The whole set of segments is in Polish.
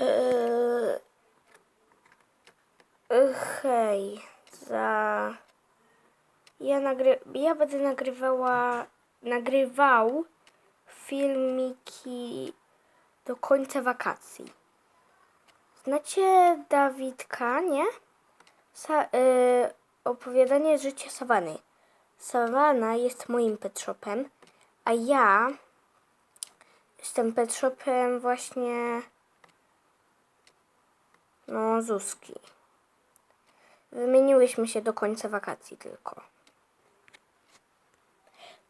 Eee, e, hej, za... Ja, nagry... ja będę nagrywała, nagrywał filmiki do końca wakacji. Znacie Dawidka, nie? Sa... e, opowiadanie życia Sawany. Sawana jest moim pet shopem, a ja jestem pet shopem właśnie no Zuzki. Wymieniłyśmy się do końca wakacji tylko.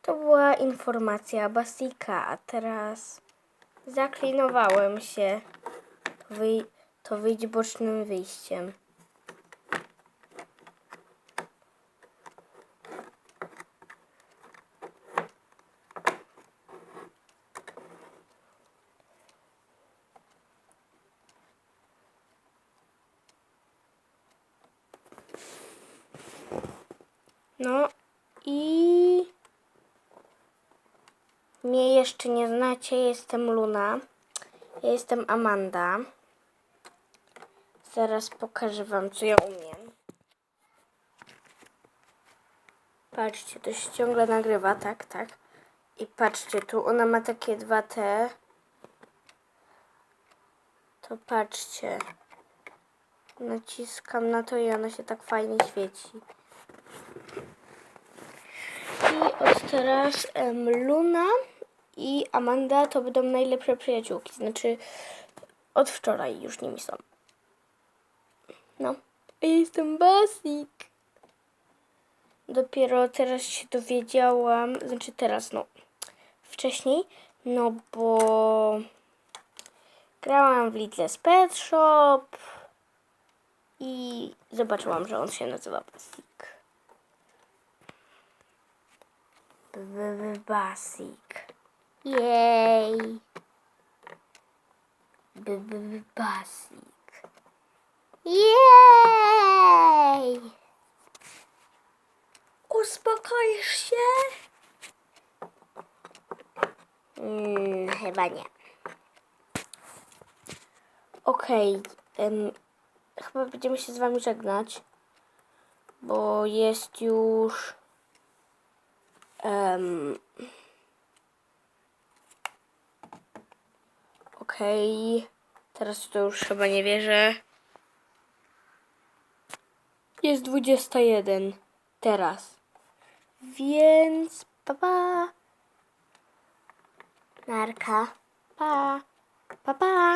To była informacja Basika, a teraz zaklinowałem się. Wyj- to wyjść bocznym wyjściem. No i mnie jeszcze nie znacie, jestem Luna. Ja jestem Amanda. Zaraz pokażę wam, co ja umiem. Patrzcie, to się ciągle nagrywa, tak, tak. I patrzcie, tu ona ma takie dwa T. To patrzcie. Naciskam na to i ona się tak fajnie świeci. Teraz em, Luna i Amanda to będą najlepsze przyjaciółki. Znaczy od wczoraj już nimi są. No. Ja jestem Basik. Dopiero teraz się dowiedziałam, znaczy teraz, no, wcześniej, no bo grałam w Lidl's Pet Shop i zobaczyłam, że on się nazywa Basik. B- Basik. Jej. B- b- Basik. Jej. Uspokoisz się? Mm, chyba nie. Okej. em, chyba będziemy się z wami żegnać. Bo jest już... Um, Okej. Teraz to już chyba nie wierzę. Jest 21. Teraz. Więc pa pa. Narka. Pa. Pa pa.